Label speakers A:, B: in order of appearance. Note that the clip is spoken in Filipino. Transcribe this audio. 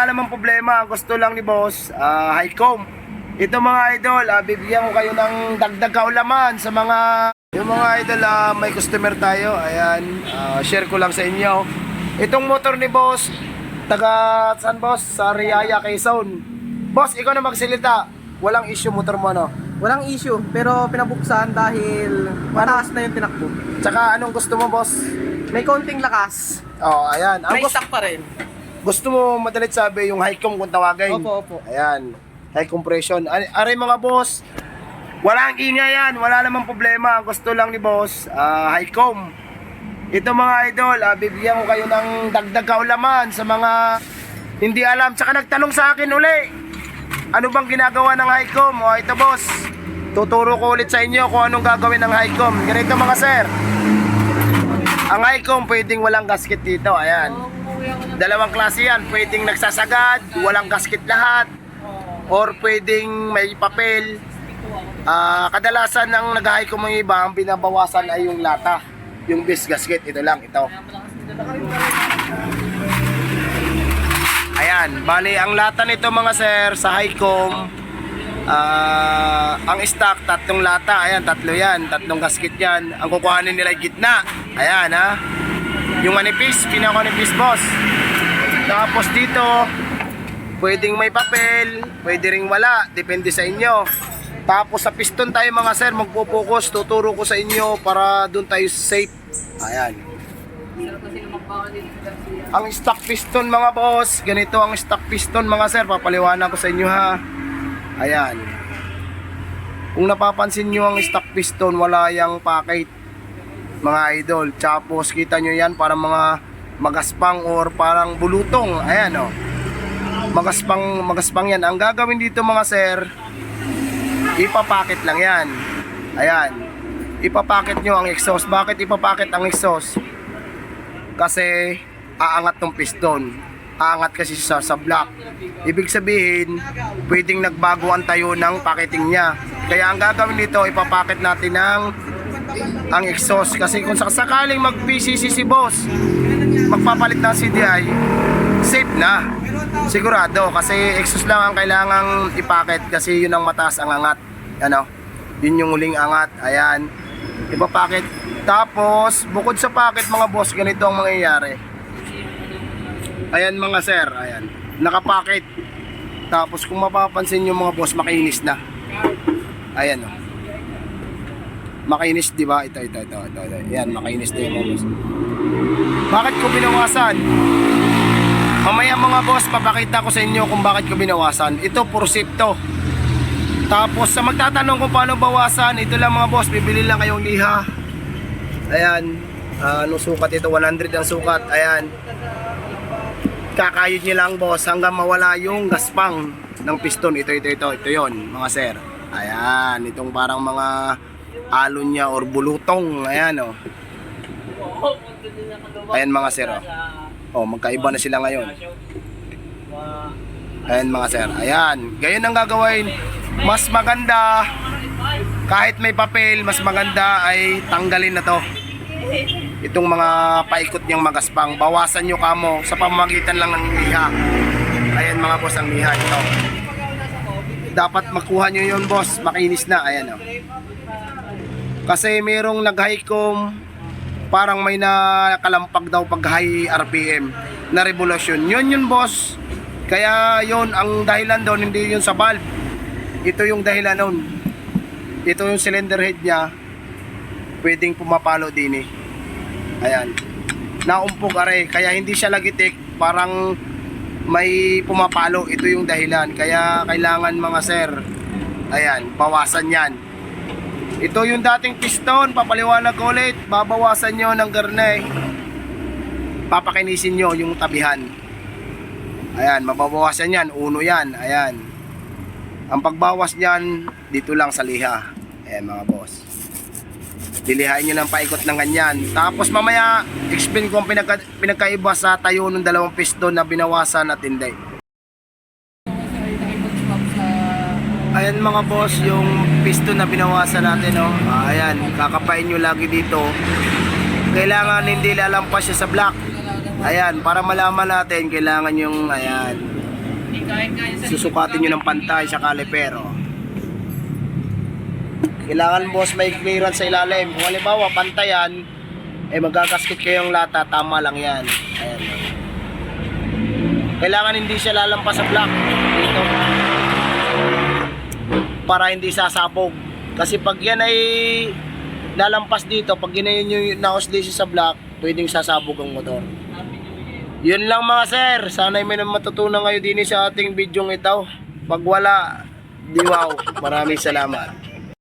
A: wala namang problema. Ang gusto lang ni boss, ah, high comb. Ito mga idol, ah, bibigyan ko kayo ng dagdag kaulaman sa mga yung mga idol, ah, may customer tayo. Ayan, ah, share ko lang sa inyo. Itong motor ni boss, taga saan boss? Sa Riaya, Quezon. Boss, ikaw na magsalita. Walang issue motor mo, no?
B: Walang issue, pero pinabuksan dahil mataas na yung tinakbo.
A: Tsaka anong gusto mo, boss?
B: May konting lakas.
A: Oh, ayan. Ang
B: May
A: gusto,
B: stock pa rin.
A: Gusto mo madalit sabi yung high comb kung tawagin.
B: Opo, opo.
A: Ayan. High compression. Ar- Aray mga boss, walang ingay yan. Wala namang problema. Gusto lang ni boss, ah, high comb. Ito mga idol, ah, bibigyan ko kayo ng dagdag kaulaman sa mga hindi alam. Tsaka nagtanong sa akin uli, ano bang ginagawa ng high comb? O ito boss, tuturo ko ulit sa inyo kung anong gagawin ng high comb. Ganito mga sir. Ang high comb pwedeng walang gasket dito. Ayan. Dalawang klase yan. Pwedeng nagsasagad, walang gasket lahat. Or pwedeng may papel. Ah, kadalasan ng nag-high comb ng iba, ang binabawasan ay yung lata. Yung base gasket, ito lang, ito. Ayan, bali ang lata nito mga sir sa Highcom ah ang stock tatlong lata, ayan tatlo yan, tatlong gasket yan. Ang kukuhanin nila gitna. Ayan ha. Yung manipis, pinakanipis boss. Tapos dito, pwedeng may papel, pwede ring wala, depende sa inyo. Tapos sa piston tayo mga sir, magpo-focus, tuturo ko sa inyo para doon tayo safe. Ayan. Ang stock piston mga boss, ganito ang stock piston mga sir, papaliwanag ko sa inyo ha. Ayan. Kung napapansin nyo ang stock piston, wala yung packet mga idol. Tapos kita nyo yan para mga magaspang or parang bulutong. Ayan o. Magaspang, magaspang yan. Ang gagawin dito mga sir, ipapakit lang yan. Ayan. Ipapakit nyo ang exhaust. Bakit ipapakit ang exhaust? Kasi aangat ng piston. Aangat kasi siya sa block. Ibig sabihin, pwedeng nagbago ang tayo ng paketing niya. Kaya ang gagawin dito, ipapakit natin ng ang exhaust. Kasi kung sakaling mag-PCC si boss, magpapalit ng CDI, safe na. Sigurado. Kasi exhaust lang ang kailangang ipakit kasi yun ang mataas ang angat. Ano? Yun yung huling angat. Ayan. Ipapakit. Tapos, bukod sa packet mga boss, ganito ang mangyayari. Ayan mga sir, ayan. Nakapakit. Tapos kung mapapansin nyo mga boss, makinis na. Ayan oh. Makinis, di ba? Ito, ito, ito, ito, ito. Ayan, makinis na yung mga boss. Bakit ko binawasan? Mamaya mga boss, papakita ko sa inyo kung bakit ko binawasan. Ito, pursip. Tapos sa magtatanong kung paano bawasan, ito lang mga boss, bibili lang kayong liha. Ayan, anong sukat ito? 100 ang sukat. Ayan. Kakayod nyo lang boss hanggang mawala yung gaspang ng piston. Ito, ito, ito. Ito yon mga sir. Ayan, itong parang mga alon niya or bulutong. Ayan oh. Ayan mga sir oh. Oh, magkaiba na sila ngayon. Ayan mga sir. Ayan. Ganyan ang gagawin. Mas maganda kahit may papel, mas maganda ay tanggalin na to. Itong mga paikot niyang magaspang, bawasan nyo kamo sa pamamagitan lang ng liha. Ayan mga boss ang liha ito. Dapat makuha nyo yun boss, makinis na. Ayan o. Kasi merong nag-highcom, parang may nakalampag daw pag high RPM na revolution. Yun yun boss. Kaya yun, ang dahilan doon, hindi yun sa valve. Ito yung dahilan nun. Ito yung cylinder head niya, pwedeng pumapalo din eh. Ayan. Naumpog are, kaya hindi siya lagitik, parang may pumapalo. Ito yung dahilan. Kaya kailangan mga sir, ayan, bawasan yan. Ito yung dating piston, papaliwanag ko ulit, babawasan nyo ng garne. Papakinisin nyo yung tabihan. Ayan, mababawasan yan, uno yan, ayan. Ang pagbawas niyan, dito lang sa liha. Ayan mga boss. Dilihain nyo ng paikot ng ganyan. Tapos mamaya, explain ko ang pinagka, pinagkaiba sa tayo ng dalawang piston na binawasan at hindi. Ayan mga boss, yung piston na binawasan natin, oh. Ah, ayan, kakapain nyo lagi dito. Kailangan hindi lalampas siya sa block. Ayan, para malaman natin, kailangan yung, ayan, Susukatin nyo ng pantay sa kalipero. Kailangan boss may clearance sa ilalim. Kung halimbawa pantayan, eh magkakaskit kayong lata, tama lang yan. Ayan. Kailangan hindi siya lalampas sa block. Dito. Para hindi sasabog. Kasi pag yan ay lalampas dito, pag ginayon yung na-oscillation sa block, pwedeng sasabog ang motor. Yun lang mga sir. Sana may matutunan kayo din sa ating bidyong ito. Pag wala, di wow. Maraming salamat.